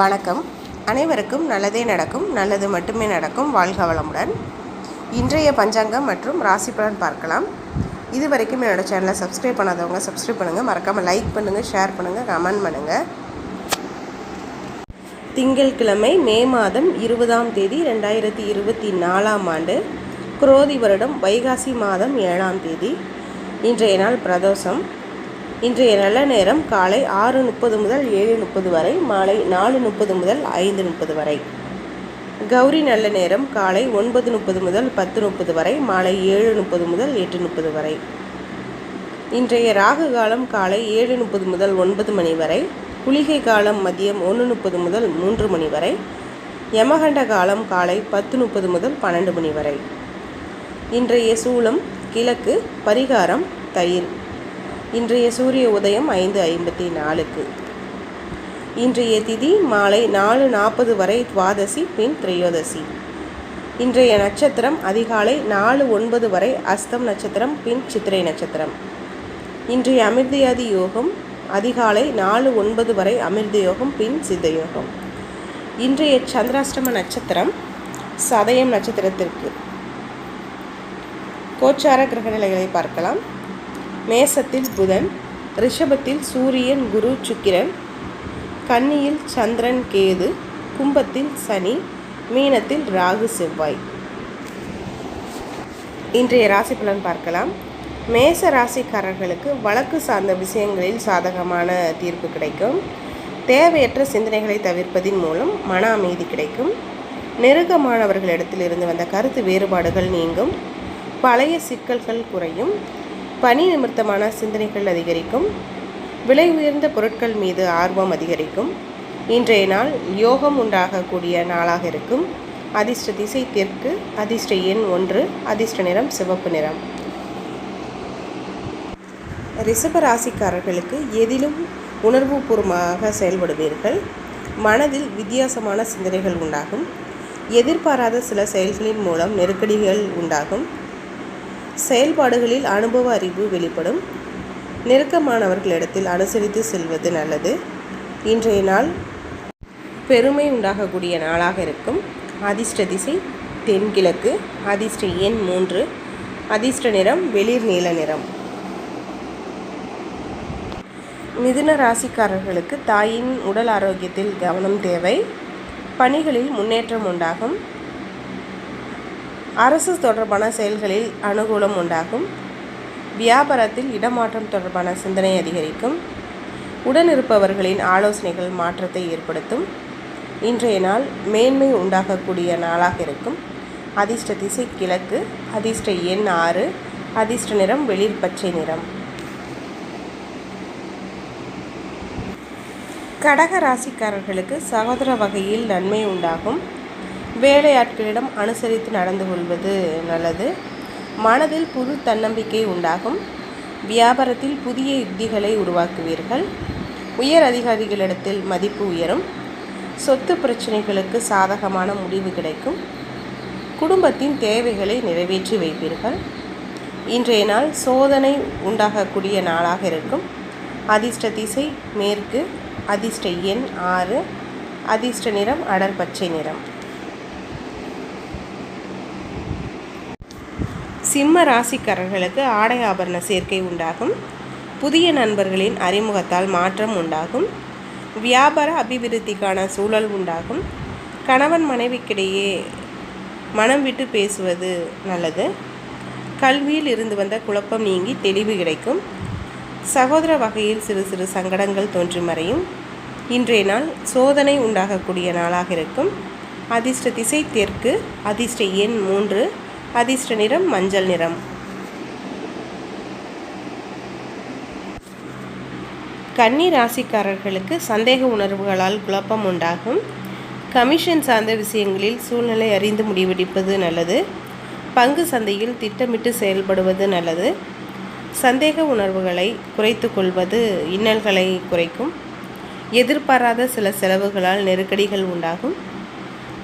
வணக்கம். அனைவருக்கும் நல்லதே நடக்கும் நல்லது மட்டுமே நடக்கும் வாழ்க வளமுடன். இன்றைய பஞ்சாங்கம் மற்றும் ராசி பலன் பார்க்கலாம். இது வரைக்கும் என்னோடய சேனலை சப்ஸ்கிரைப் பண்ணாதவங்க சப்ஸ்கிரைப் பண்ணுங்கள் மறக்காமல் லைக் பண்ணுங்கள் ஷேர் பண்ணுங்கள் கமெண்ட் பண்ணுங்கள் திங்கட்கிழமை மே மாதம் இருபதாம் தேதி ரெண்டாயிரத்தி இருபத்தி நாலாம் ஆண்டு குரோதி வருடம் வைகாசி மாதம் ஏழாம் தேதி. இன்றைய நாள் பிரதோஷம். இன்றைய நல்ல நேரம் காலை ஆறு முப்பது முதல் ஏழு முப்பது வரை மாலை நாலு முப்பது முதல் ஐந்து முப்பது வரை. கௌரி நல்ல நேரம் காலை ஒன்பது முப்பது முதல் பத்து முப்பது வரை மாலை ஏழு முப்பது முதல் எட்டு முப்பது வரை. இன்றைய ராகு காலம் காலை ஏழு முப்பது முதல் ஒன்பது மணி வரை குளிகை காலம் மதியம் ஒன்று முப்பது முதல் மூன்று மணி வரை யமகண்ட காலம் காலை பத்து முப்பது முதல் பன்னெண்டு மணி வரை. இன்றைய சூளம் கிழக்கு பரிகாரம் தயிர். இன்றைய சூரிய உதயம் ஐந்து ஐம்பத்தி நாலுக்கு. இன்றைய திதி மாலை நாலு நாற்பது வரை துவாதசி பின் திரையோதசி. இன்றைய நட்சத்திரம் அதிகாலை நாலு ஒன்பது வரை அஸ்தம் நட்சத்திரம் பின் சித்திரை நட்சத்திரம். இன்றைய அமிர்தயாதி யோகம் அதிகாலை நாலு ஒன்பது வரை அமிர்த யோகம் பின் சித்த யோகம். இன்றைய சந்திராஷ்டம நட்சத்திரம் சதயம் நட்சத்திரத்திற்கு. கோச்சார கிரக நிலைகளை பார்க்கலாம். மேசத்தில் புதன் ரிஷபத்தில் சூரியன் குரு சுக்கிரன் கன்னியில் சந்திரன் கேது கும்பத்தில் சனி மீனத்தில் ராகு செவ்வாய். இன்றைய ராசி பலன் பார்க்கலாம். மேச ராசிக்காரர்களுக்கு வழக்கு சார்ந்த விஷயங்களில் சாதகமான தீர்ப்பு கிடைக்கும். தேவையற்ற சிந்தனைகளை தவிர்ப்பதின் மூலம் மன அமைதி கிடைக்கும். நெருக்கமானவர்களிடத்திலிருந்து வந்த கருத்து வேறுபாடுகள் நீங்கும். பழைய சிக்கல்கள் குறையும். பணி நிமித்தமான சிந்தனைகள் அதிகரிக்கும். விலை உயர்ந்த பொருட்கள் மீது ஆர்வம் அதிகரிக்கும். இன்றைய நாள் யோகம் உண்டாகக்கூடிய நாளாக இருக்கும். அதிர்ஷ்ட திசை தெற்கு அதிர்ஷ்ட எண் ஒன்று அதிர்ஷ்ட நிறம் சிவப்பு நிறம். ரிஷப ராசிக்காரர்களுக்கு எதிலும் உணர்வுபூர்வமாக செயல்படுவீர்கள். மனதில் வித்தியாசமான சிந்தனைகள் உண்டாகும். எதிர்பாராத சில செயல்களின் மூலம் நெருக்கடிகள் உண்டாகும். செயல்பாடுகளில் அனுபவ அறிவு வெளிப்படும். நெருக்கமானவர்களிடத்தில் அனுசரித்து செல்வது நல்லது. இன்றைய நாள் பெருமை உண்டாகக்கூடிய நாளாக இருக்கும். அதிர்ஷ்ட திசை தென்கிழக்கு. அதிர்ஷ்ட எண் மூன்று. அதிர்ஷ்ட நிறம் வெளிர் நீல நிறம். மிதுன ராசிக்காரர்களுக்கு தாயின் உடல் ஆரோக்கியத்தில் கவனம் தேவை. பணிகளில் முன்னேற்றம் உண்டாகும். அரசு தொடர்பான செயல்களில் அனுகூலம் உண்டாகும். வியாபாரத்தில் இடமாற்றம் தொடர்பான சிந்தனை அதிகரிக்கும். உடனிருப்பவர்களின் ஆலோசனைகள் மாற்றத்தை ஏற்படுத்தும். இன்றைய நாள் மேன்மை உண்டாகக்கூடிய நாளாக இருக்கும். அதிர்ஷ்ட திசை கிழக்கு அதிர்ஷ்ட எண் ஆறு அதிர்ஷ்ட நிறம் வெளிர் பச்சை நிறம். கடக ராசிக்காரர்களுக்கு சகோதர வகையில் நன்மை உண்டாகும். வேலையாட்களிடம் அனுசரித்து நடந்து கொள்வது நல்லது. மனதில் புது தன்னம்பிக்கை உண்டாகும். வியாபாரத்தில் புதிய யுக்திகளை உருவாக்குவீர்கள். உயர் அதிகாரிகளிடத்தில் மதிப்பு உயரும். சொத்து பிரச்சனைகளுக்கு சாதகமான முடிவு கிடைக்கும். குடும்பத்தின் தேவைகளை நிறைவேற்றி வைப்பீர்கள். இன்றைய நாள் சோதனை உண்டாகக்கூடிய நாளாக இருக்கும். அதிர்ஷ்ட திசை மேற்கு அதிர்ஷ்ட எண் ஆறு அதிர்ஷ்ட நிறம் அடர் பச்சை நிறம். சிம்ம ராசிக்காரர்களுக்கு ஆடை ஆபரண சேர்க்கை உண்டாகும். புதிய நண்பர்களின் அறிமுகத்தால் மாற்றம் உண்டாகும். வியாபார அபிவிருத்திக்கான சூழல் உண்டாகும். கணவன் மனைவிக்கிடையே மனம் விட்டு பேசுவது நல்லது. கல்வியில் இருந்து வந்த குழப்பம் நீங்கி தெளிவு கிடைக்கும். சகோதர வகையில் சிறு சிறு சங்கடங்கள் தோன்றி மறையும். இன்றைய நாள் சோதனை உண்டாகக்கூடிய நாளாக இருக்கும். அதிர்ஷ்ட திசை தெற்கு அதிர்ஷ்ட எண் மூன்று. அதிர்ஷ்ட நிறம் மஞ்சள் நிறம். கன்னி ராசிக்காரர்களுக்கு சந்தேக உணர்வுகளால் குழப்பம் உண்டாகும். கமிஷன் சார்ந்த விஷயங்களில் சூழ்நிலை அறிந்து முடிவெடுப்பது நல்லது. பங்கு சந்தையில் திட்டமிட்டு செயல்படுவது நல்லது. சந்தேக உணர்வுகளை குறைத்து கொள்வது இன்னல்களை குறைக்கும். எதிர்பாராத சில செலவுகளால் நெருக்கடிகள் உண்டாகும்.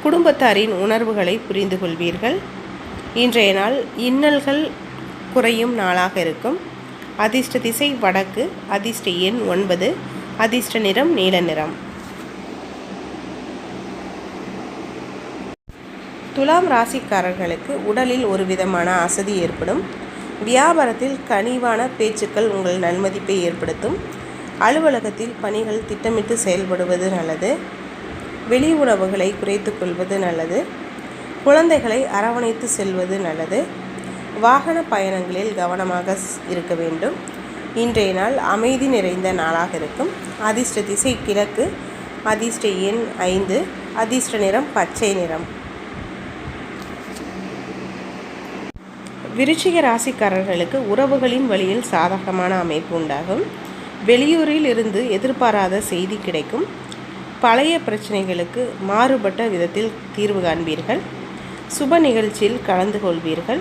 குடும்பத்தாரின் உணர்வுகளை புரிந்து கொள்வீர்கள் இன்றைய நாள் இன்னல்கள் குறையும் நாளாக இருக்கும். அதிர்ஷ்ட திசை வடக்கு அதிர்ஷ்ட எண் ஒன்பது அதிர்ஷ்ட நிறம் நீல நிறம். துலாம் ராசிக்காரர்களுக்கு உடலில் ஒரு விதமான அசதி ஏற்படும். வியாபாரத்தில் கனிவான பேச்சுக்கள் உங்கள் நன்மதிப்பை ஏற்படுத்தும். அலுவலகத்தில் பணிகள் திட்டமிட்டு செயல்படுவது நல்லது. வெளி உணவுகளை குறைத்து கொள்வது நல்லது. குழந்தைகளை அரவணைத்து செல்வது நல்லது. வாகன பயணங்களில் கவனமாக இருக்க வேண்டும். இன்றைய நாள் அமைதி நிறைந்த நாளாக இருக்கும். அதிர்ஷ்ட திசை கிழக்கு அதிர்ஷ்ட எண் ஐந்து அதிர்ஷ்ட நிறம் பச்சை நிறம். விருச்சிக ராசிக்காரர்களுக்கு உறவுகளின் வழியில் சாதகமான அமைப்பு உண்டாகும். வெளியூரில் இருந்து எதிர்பாராத செய்தி கிடைக்கும். பழைய பிரச்சனைகளுக்கு மாறுபட்ட விதத்தில் தீர்வு காண்பீர்கள். சுப நிகழ்ச்சியில் கலந்து கொள்வீர்கள்.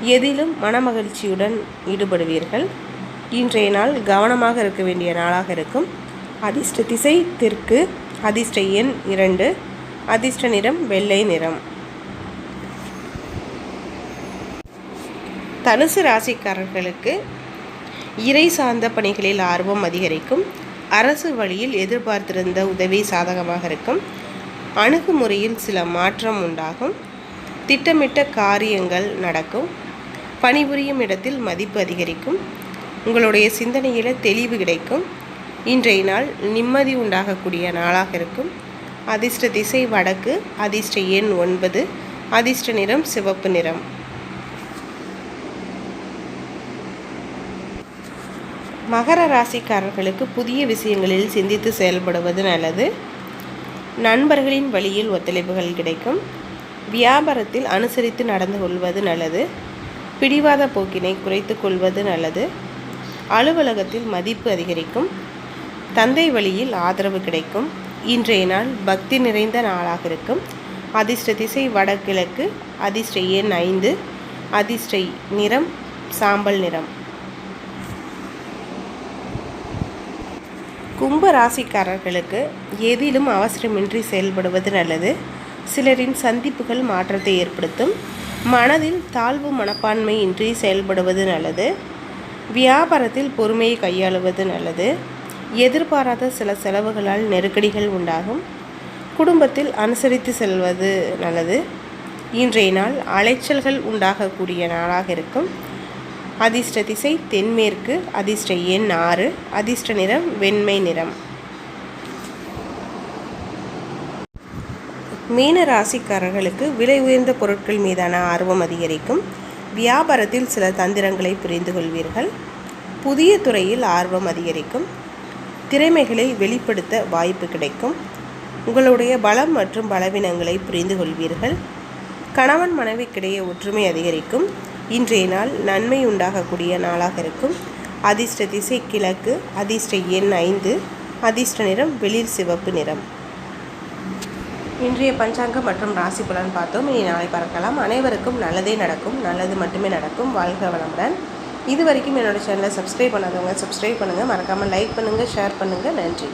எதிலும் மனமகிழ்ச்சியுடன் ஈடுபடுவீர்கள். இன்றைய நாள் கவனமாக இருக்க வேண்டிய நாளாக இருக்கும். அதிர்ஷ்ட திசை தெற்கு அதிர்ஷ்ட எண் இரண்டு அதிர்ஷ்ட நிறம் வெள்ளை நிறம். தனுசு ராசிக்காரர்களுக்கு இறை சார்ந்த பணிகளில் ஆர்வம் அதிகரிக்கும். அரசு வழியில் எதிர்பார்த்திருந்த உதவி சாதகமாக இருக்கும். அணுகுமுறையில் சில மாற்றம் உண்டாகும். திட்டமிட்ட காரியங்கள் நடக்கும். பணிபுரியும் இடத்தில் மதிப்பு அதிகரிக்கும். உங்களுடைய சிந்தனையில் தெளிவு கிடைக்கும். இன்றைய நாள் நிம்மதி உண்டாகக்கூடிய நாளாக இருக்கும். அதிர்ஷ்ட திசை வடக்கு அதிர்ஷ்ட எண் ஒன்பது அதிர்ஷ்ட நிறம் சிவப்பு நிறம். மகர ராசிக்காரர்களுக்கு புதிய விஷயங்களில் சிந்தித்து செயல்படுவது நல்லது. நண்பர்களின் வழியில் ஒத்துழைப்புகள் கிடைக்கும். வியாபாரத்தில் அனுசரித்து நடந்து கொள்வது நல்லது. பிடிவாத போக்கினை குறைத்து கொள்வது நல்லது. அலுவலகத்தில் மதிப்பு அதிகரிக்கும். தந்தை வழியில் ஆதரவு கிடைக்கும். இன்றைய நாள் பக்தி நிறைந்த நாளாக இருக்கும். அதிர்ஷ்ட திசை வடகிழக்கு அதிர்ஷ்ட எண் ஐந்து அதிர்ஷ்ட நிறம் சாம்பல் நிறம். கும்ப ராசிக்காரர்களுக்கு எதிலும் அவசரமின்றி செயல்படுவது நல்லது. சிலரின் சந்திப்புகள் மாற்றத்தை ஏற்படுத்தும். மனதில் தாழ்வு மனப்பான்மை இன்றி செயல்படுவது நல்லது. வியாபாரத்தில் பொறுமையை கையாளுவது நல்லது. எதிர்பாராத சில செலவுகளால் நெருக்கடிகள் உண்டாகும். குடும்பத்தில் அனுசரித்து செல்வது நல்லது. இன்றைய நாள் அலைச்சல்கள் உண்டாகக்கூடிய நாளாக இருக்கும். அதிர்ஷ்ட திசை தென்மேற்கு அதிர்ஷ்ட எண் ஆறு அதிர்ஷ்ட நிறம் வெண்மை நிறம். மீன ராசிக்காரர்களுக்கு விலை உயர்ந்த பொருட்கள் மீதான ஆர்வம் அதிகரிக்கும். வியாபாரத்தில் சில தந்திரங்களை புரிந்து கொள்வீர்கள். புதிய துறையில் ஆர்வம் அதிகரிக்கும். திறமைகளை வெளிப்படுத்த வாய்ப்பு கிடைக்கும். உங்களுடைய பலம் மற்றும் பலவீனங்களை புரிந்து கொள்வீர்கள். கணவன் மனைவிக்கிடையே ஒற்றுமை அதிகரிக்கும். இன்றைய நாள் நன்மை உண்டாகக்கூடிய நாளாக இருக்கும். அதிர்ஷ்ட திசை கிழக்கு அதிர்ஷ்ட எண் ஐந்து அதிர்ஷ்ட நிறம் வெளிர் சிவப்பு நிறம். இன்றைய பஞ்சாங்கம் மற்றும் ராசி புலன் பார்த்தோம். இனி நாளை பார்க்கலாம். அனைவருக்கும் நல்லதே நடக்கும். நல்லது மட்டுமே நடக்கும். வாழ்க வளமுடன். இது வரைக்கும் என்னோடய சேனலை சப்ஸ்கிரைப் பண்ணாதவங்க சப்ஸ்கிரைப் பண்ணுங்கள் மறக்காமல் லைக் பண்ணுங்கள் ஷேர் பண்ணுங்கள் நன்றி.